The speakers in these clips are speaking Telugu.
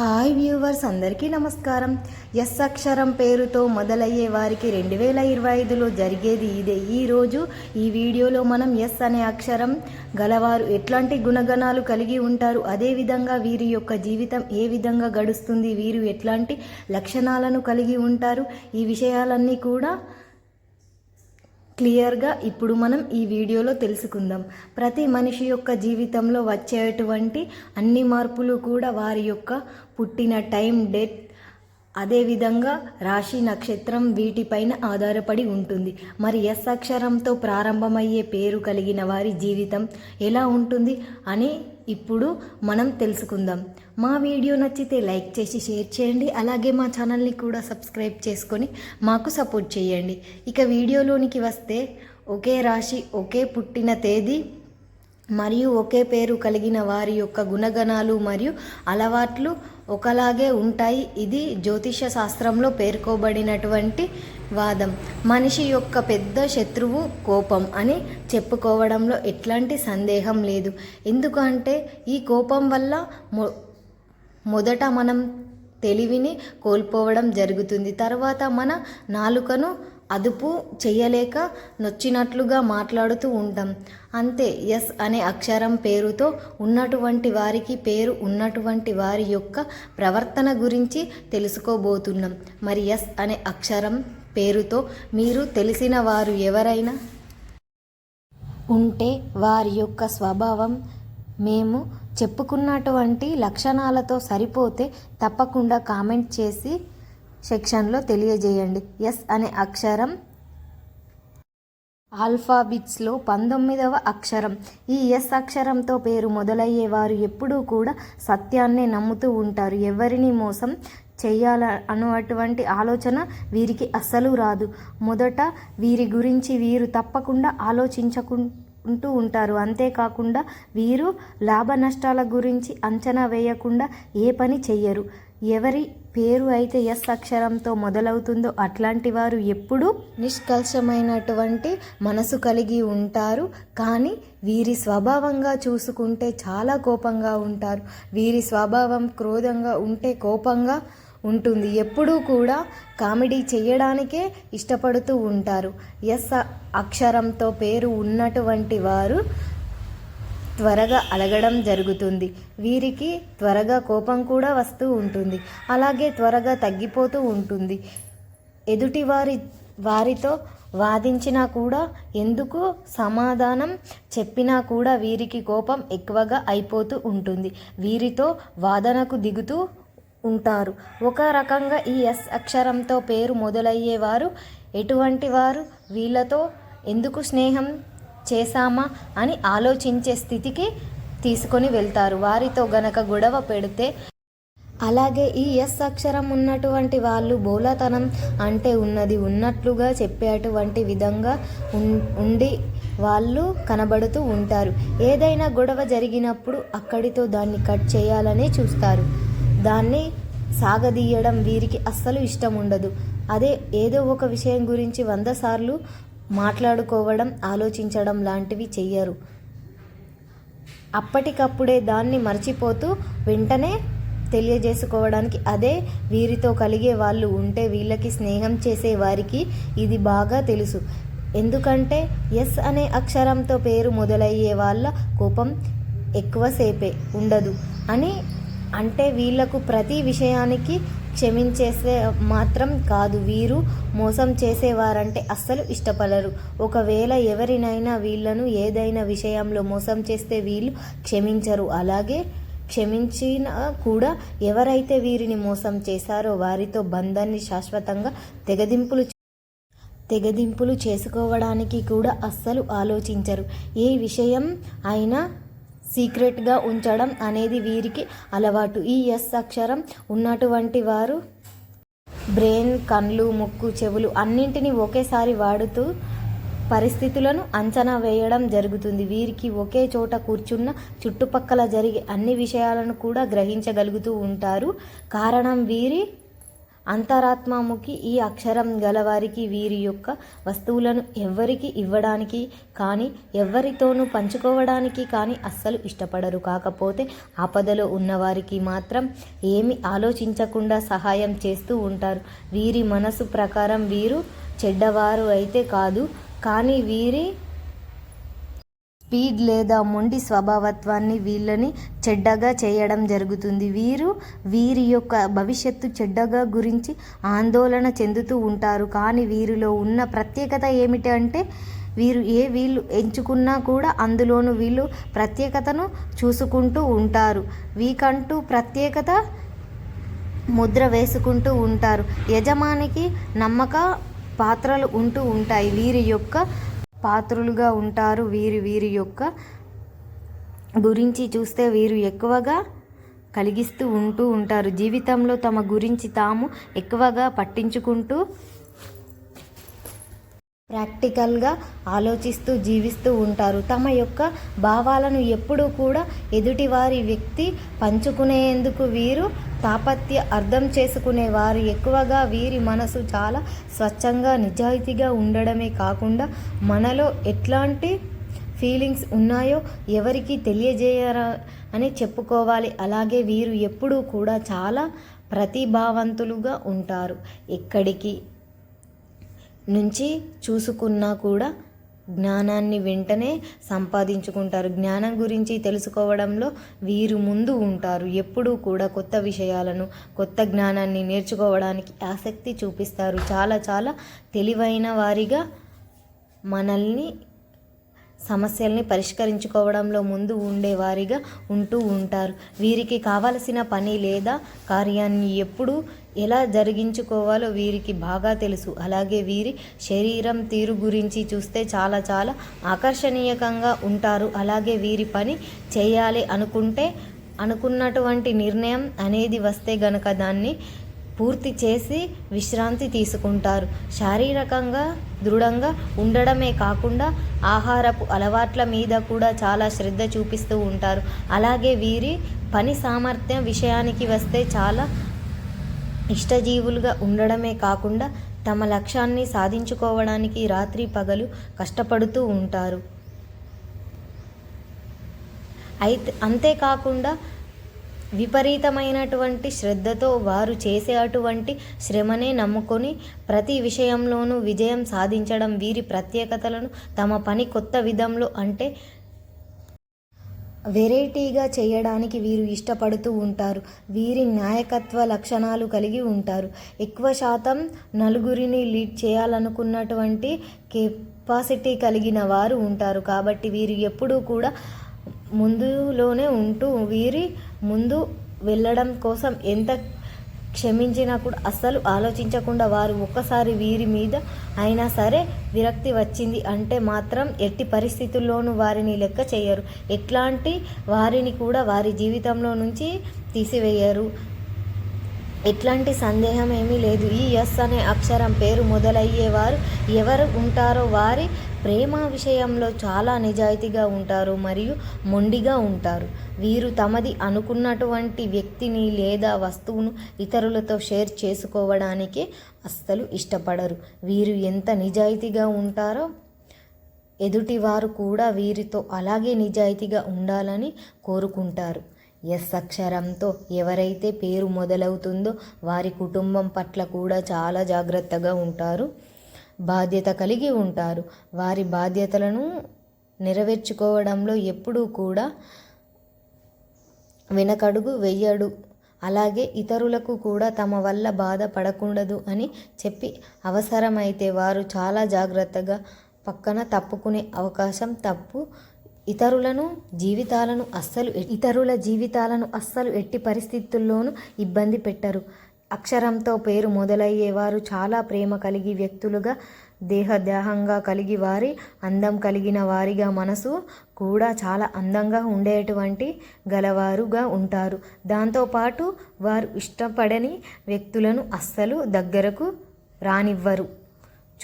హాయ్ వ్యూవర్స్ అందరికీ నమస్కారం. ఎస్ అక్షరం పేరుతో మొదలయ్యే వారికి రెండు వేల ఇరవై ఐదులో జరిగేది ఇదే. ఈరోజు ఈ వీడియోలో మనం ఎస్ అనే అక్షరం గలవారు ఎట్లాంటి గుణగణాలు కలిగి ఉంటారు అదేవిధంగా వీరి యొక్క జీవితం ఏ విధంగా గడుస్తుంది వీరు ఎట్లాంటి లక్షణాలను కలిగి ఉంటారు ఈ విషయాలన్నీ కూడా క్లియర్గా ఇప్పుడు మనం ఈ వీడియోలో తెలుసుకుందాం. ప్రతి మనిషి యొక్క జీవితంలో వచ్చేటువంటి అన్ని మార్పులు కూడా వారి యొక్క పుట్టిన టైం డేట్ అదేవిధంగా రాశి నక్షత్రం వీటిపైన ఆధారపడి ఉంటుంది. మరి ఎస్ అక్షరంతో ప్రారంభమయ్యే పేరు కలిగిన వారి జీవితం ఎలా ఉంటుంది అని ఇప్పుడు మనం తెలుసుకుందాం. మా వీడియో నచ్చితే లైక్ చేసి షేర్ చేయండి. అలాగే మా ఛానల్ని కూడా సబ్స్క్రైబ్ చేసుకొని మాకు సపోర్ట్ చేయండి. ఇక వీడియోలోనికి వస్తే ఒకే రాశి ఒకే పుట్టిన తేదీ మరియు ఒకే పేరు కలిగిన వారి యొక్క గుణగణాలు మరియు అలవాట్లు ఒకలాగే ఉంటాయి. ఇది జ్యోతిష శాస్త్రంలో పేర్కోబడినటువంటి వాదం. మనిషి యొక్క పెద్ద శత్రువు కోపం అని చెప్పుకోవడంలో ఎట్లాంటి సందేహం లేదు. ఎందుకంటే ఈ కోపం వల్ల మొ మొదట మనం తెలివిని కోల్పోవడం జరుగుతుంది. తర్వాత మన నాలుకను అదుపు చేయలేక నొచ్చినట్లుగా మాట్లాడుతూ ఉంటాం అంతే ఎస్ అనే అక్షరం పేరుతో ఉన్నటువంటి వారికి పేరు ఉన్నటువంటి వారి యొక్క ప్రవర్తన గురించి తెలుసుకోబోతున్నాం. మరి ఎస్ అనే అక్షరం పేరుతో మీరు తెలిసిన వారు ఎవరైనా? ఉంటే వారి యొక్క స్వభావం మేము చెప్పుకున్నటువంటి లక్షణాలతో సరిపోతే తప్పకుండా కామెంట్ చేసి సెక్షన్లో తెలియజేయండి. ఎస్ అనే అక్షరం ఆల్ఫాబిట్స్లో పంతొమ్మిదవ అక్షరం. ఈ ఎస్ అక్షరంతో పేరు మొదలయ్యే వారు ఎప్పుడూ కూడా సత్యాన్నే నమ్ముతూ ఉంటారు. ఎవరిని మోసం చేయాలి అను అటువంటి ఆలోచన వీరికి అస్సలు రాదు. మొదట వీరి గురించి వీరు తప్పకుండా ఆలోచించకు ఉంటూ ఉంటారు. అంతేకాకుండా వీరు లాభ నష్టాల గురించి అంచనా వేయకుండా ఏ పని చెయ్యరు. ఎవరి పేరు అయితే ఎస్ అక్షరంతో మొదలవుతుందో అట్లాంటి వారు ఎప్పుడూ నిష్కల్షమైనటువంటి మనసు కలిగి ఉంటారు. కానీ వీరి స్వభావంగా చూసుకుంటే చాలా కోపంగా ఉంటారు. వీరి స్వభావం క్రోధంగా ఉంటే కోపంగా ఉంటుంది. ఎప్పుడూ కూడా కామెడీ చేయడానికే ఇష్టపడుతూ ఉంటారు. ఎస్ అక్షరంతో పేరు ఉన్నటువంటి వారు త్వరగా అలగడం జరుగుతుంది. వీరికి త్వరగా కోపం కూడా వస్తూ ఉంటుంది. అలాగే త్వరగా తగ్గిపోతూ ఉంటుంది. ఎదుటివారి వారితో వాదించినా కూడా ఎందుకు సమాధానం చెప్పినా కూడా వీరికి కోపం ఎక్కువగా అయిపోతూ ఉంటుంది. వీరితో వాదనకు దిగుతూ ఉంటారు. ఒక రకంగా ఈ ఎస్ అక్షరంతో పేరు మొదలయ్యేవారు. ఎటువంటి వారు? వీళ్ళతో ఎందుకు స్నేహం చేశామా అని ఆలోచించే స్థితికి తీసుకొని వెళ్తారు. వారితో గనక గొడవ పెడితే అలాగే ఈ ఎస్ అక్షరం ఉన్నటువంటి వాళ్ళు బోలతనం అంటే ఉన్నది ఉన్నట్లుగా చెప్పేటువంటి విధంగా ఉండి వాళ్ళు కనబడుతూ ఉంటారు. ఏదైనా గొడవ జరిగినప్పుడు అక్కడితో దాన్ని కట్ చేయాలని చూస్తారు. దాన్ని సాగదీయడం వీరికి అస్సలు ఇష్టం ఉండదు. అదే ఏదో ఒక విషయం గురించి వంద సార్లు మాట్లాడుకోవడం ఆలోచించడం లాంటివి చెయ్యరు. అప్పటికప్పుడే దాన్ని మర్చిపోతూ వెంటనే తెలియజేసుకోవడానికి అదే వీరితో కలిగే వాళ్ళు ఉంటే వీళ్ళకి స్నేహం చేసే వారికి ఇది బాగా తెలుసు. ఎందుకంటే ఎస్ అనే అక్షరంతో పేరు మొదలయ్యే వాళ్ళ కోపం ఎక్కువసేపే ఉండదు అని అంటే వీళ్ళకు ప్రతి విషయానికి క్షమించేసే మాత్రం కాదు. వీరు మోసం చేసేవారంటే అస్సలు ఇష్టపడరు. ఒకవేళ ఎవరినైనా వీళ్ళను ఏదైనా విషయంలో మోసం చేస్తే వీళ్ళు క్షమించరు. అలాగే క్షమించినా కూడా ఎవరైతే వీరిని మోసం చేశారో వారితో బంధాన్ని శాశ్వతంగా తెగదింపులు తెగదింపులు చేసుకోవడానికి కూడా అస్సలు ఆలోచించరు. ఏ విషయం అయినా సీక్రెట్గా ఉంచడం అనేది వీరికి అలవాటు. ఈ ఎస్ అక్షరం ఉన్నటువంటి వారు బ్రెయిన్ కళ్ళు ముక్కు చెవులు అన్నింటినీ ఒకేసారి వాడుతూ పరిస్థితులను అంచనా వేయడం జరుగుతుంది. వీరికి ఒకే చోట కూర్చున్న చుట్టుపక్కల జరిగే అన్ని విషయాలను కూడా గ్రహించగలుగుతూ ఉంటారు. కారణం వీరి అంతరాత్మముకి ఈ అక్షరం గలవారికి వీరి యొక్క వస్తువులను ఎవ్వరికి ఇవ్వడానికి కానీ ఎవరితోనూ పంచుకోవడానికి కానీ అస్సలు ఇష్టపడరు. కాకపోతే ఆపదలో ఉన్నవారికి మాత్రం ఏమి ఆలోచించకుండా సహాయం చేస్తూ ఉంటారు. వీరి మనసు ప్రకారం వీరు చెడ్డవారు అయితే కాదు కానీ వీరి స్పీడ్ లేదా మొండి స్వభావత్వాన్ని వీళ్ళని చెడ్డగా చేయడం జరుగుతుంది. వీరు వీరి యొక్క భవిష్యత్తు చెడ్డగా గురించి ఆందోళన చెందుతూ ఉంటారు. కానీ వీరిలో ఉన్న ప్రత్యేకత ఏమిటి అంటే వీరు ఏ వీళ్ళు ఎంచుకున్నా కూడా అందులోనూ వీళ్ళు ప్రత్యేకతను చూసుకుంటూ ఉంటారు. వీకంటూ ప్రత్యేకత ముద్ర వేసుకుంటూ ఉంటారు. యజమానికి నమ్మక పాత్రలు ఉంటూ ఉంటాయి. వీరి యొక్క పాత్రులుగా ఉంటారు వీరి వీరి యొక్క గురించి చూస్తే వీరు ఎక్కువగా కలిగిస్తూ ఉంటూ ఉంటారు. జీవితంలో తమ గురించి తాము ఎక్కువగా పట్టించుకుంటూ ప్రాక్టికల్గా ఆలోచిస్తూ జీవిస్తూ ఉంటారు. తమ యొక్క భావాలను ఎప్పుడూ కూడా ఎదుటివారి వ్యక్తి పంచుకునేందుకు వీరు తాపత్య అర్థం చేసుకునేవారు. ఎక్కువగా వీరి మనసు చాలా స్వచ్ఛంగా నిజాయితీగా ఉండడమే కాకుండా మనలో ఎట్లాంటి ఫీలింగ్స్ ఉన్నాయో ఎవరికి తెలియజేయరా అని చెప్పుకోవాలి. అలాగే వీరు ఎప్పుడూ కూడా చాలా ప్రతిభావంతులుగా ఉంటారు. ఎక్కడికి నుంచి చూసుకున్నా కూడా జ్ఞానాన్ని వెంటనే సంపాదించుకుంటారు. జ్ఞానం గురించి తెలుసుకోవడంలో వీరు ముందు ఉంటారు. ఎప్పుడూ కూడా కొత్త విషయాలను కొత్త జ్ఞానాన్ని నేర్చుకోవడానికి ఆసక్తి చూపిస్తారు. చాలా చాలా తెలివైన వారిగా మనల్ని సమస్యల్ని పరిష్కరించుకోవడంలో ముందు ఉండేవారిగా ఉంటూ ఉంటారు. వీరికి కావలసిన పని లేదా కార్యాన్ని ఎప్పుడు ఎలా జరిగించుకోవాలో వీరికి బాగా తెలుసు. అలాగే వీరి శరీరం తీరు గురించి చూస్తే చాలా చాలా ఆకర్షణీయకంగా ఉంటారు. అలాగే వీరి పని చేయాలి అనుకుంటే అనుకున్నటువంటి నిర్ణయం అనేది వస్తే గనక దాన్ని పూర్తి చేసి విశ్రాంతి తీసుకుంటారు. శారీరకంగా దృఢంగా ఉండడమే కాకుండా ఆహారపు అలవాట్ల మీద కూడా చాలా శ్రద్ధ చూపిస్తూ ఉంటారు. అలాగే వీరి పని సామర్థ్యం విషయానికి వస్తే చాలా ఇష్టజీవులుగా ఉండడమే కాకుండా తమ లక్ష్యాన్ని సాధించుకోవడానికి రాత్రి పగలు కష్టపడుతూ ఉంటారు. అయితే అంతేకాకుండా విపరీతమైనటువంటి శ్రద్ధతో వారు చేసే అటువంటి శ్రమనే నమ్ముకొని ప్రతి విషయంలోనూ విజయం సాధించడం వీరి ప్రత్యేకతలను తమ పని కొత్త విధంలో అంటే వెరైటీగా చేయడానికి వీరు ఇష్టపడుతూ ఉంటారు. వీరి నాయకత్వ లక్షణాలు కలిగి ఉంటారు. ఎక్కువ శాతం నలుగురిని లీడ్ చేయాలనుకున్నటువంటి కెపాసిటీ కలిగిన వారు ఉంటారు. కాబట్టి వీరు ఎప్పుడూ కూడా ముందులోనే ఉంటూ వీరి ముందు వెళ్ళడం కోసం ఎంత క్షమించినా కూడా అస్సలు ఆలోచించకుండా వారు ఒక్కసారి వీరి మీద అయినా సరే విరక్తి వచ్చింది అంటే మాత్రం ఎట్టి పరిస్థితుల్లోనూ వారిని లెక్క చేయరు. ఎట్లాంటి వారిని కూడా వారి జీవితంలో నుంచి తీసివేయరు. ఎట్లాంటి సందేహం ఏమీ లేదు. ఈ ఎస్ అనే అక్షరం పేరు మొదలయ్యేవారు ఎవరు ఉంటారో వారి ప్రేమ విషయంలో చాలా నిజాయితీగా ఉంటారు మరియు మొండిగా ఉంటారు. వీరు తమది అనుకున్నటువంటి వ్యక్తిని లేదా వస్తువును ఇతరులతో షేర్ చేసుకోవడానికి అస్సలు ఇష్టపడరు. వీరు ఎంత నిజాయితీగా ఉంటారో ఎదుటివారు కూడా వీరితో అలాగే నిజాయితీగా ఉండాలని కోరుకుంటారు. ఎస్ అక్షరంతో ఎవరైతే పేరు మొదలవుతుందో వారి కుటుంబం పట్ల కూడా చాలా జాగ్రత్తగా ఉంటారు. బాధ్యత కలిగి ఉంటారు. వారి బాధ్యతలను నెరవేర్చుకోవడంలో ఎప్పుడూ కూడా వెనకడుగు వెయ్యడు అలాగే ఇతరులకు కూడా తమ వల్ల బాధపడకూడదు అని చెప్పి అవసరమైతే వారు చాలా జాగ్రత్తగా పక్కన తప్పుకునే అవకాశం తప్పు. ఇతరులను జీవితాలను అస్సలు ఇతరుల జీవితాలను అస్సలు ఎట్టి పరిస్థితుల్లోనూ ఇబ్బంది పెట్టరు. అక్షరంతో పేరు మొదలయ్యేవారు చాలా ప్రేమ కలిగి వ్యక్తులుగా దేహదేహంగా కలిగి వారి అందం కలిగిన వారిగా మనసు కూడా చాలా అందంగా ఉండేటువంటి గలవారుగా ఉంటారు. దాంతోపాటు వారు ఇష్టపడని వ్యక్తులను అస్సలు దగ్గరకు రానివ్వరు.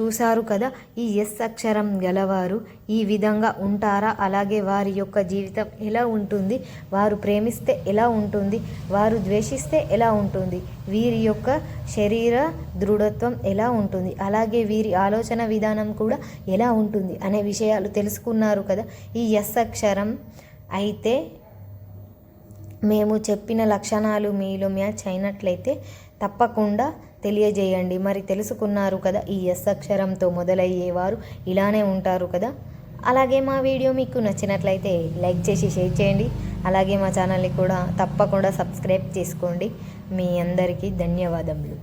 చూశారు కదా? ఈ ఎస్ అక్షరం గలవారు ఈ విధంగా ఉంటారా? అలాగే వారి యొక్క జీవితం ఎలా ఉంటుంది? వారు ప్రేమిస్తే ఎలా ఉంటుంది? వారు ద్వేషిస్తే ఎలా ఉంటుంది? వీరి యొక్క శరీర దృఢత్వం ఎలా ఉంటుంది? అలాగే వీరి ఆలోచన విధానం కూడా ఎలా ఉంటుంది అనే విషయాలు తెలుసుకున్నారు కదా? ఈ ఎస్ అక్షరం అయితే మేము చెప్పిన లక్షణాలు మీలో మ్యాచ్ అయినట్లయితే తప్పకుండా తెలియజేయండి. మరి తెలుసుకున్నారు కదా ఈ ఎస్ అక్షరంతో మొదలయ్యేవారు ఇలానే ఉంటారు కదా. అలాగే మా వీడియో మీకు నచ్చినట్లయితే లైక్ చేసి షేర్ చేయండి. అలాగే మా ఛానల్ని కూడా తప్పకుండా సబ్స్క్రైబ్ చేసుకోండి. మీ అందరికీ ధన్యవాదములు.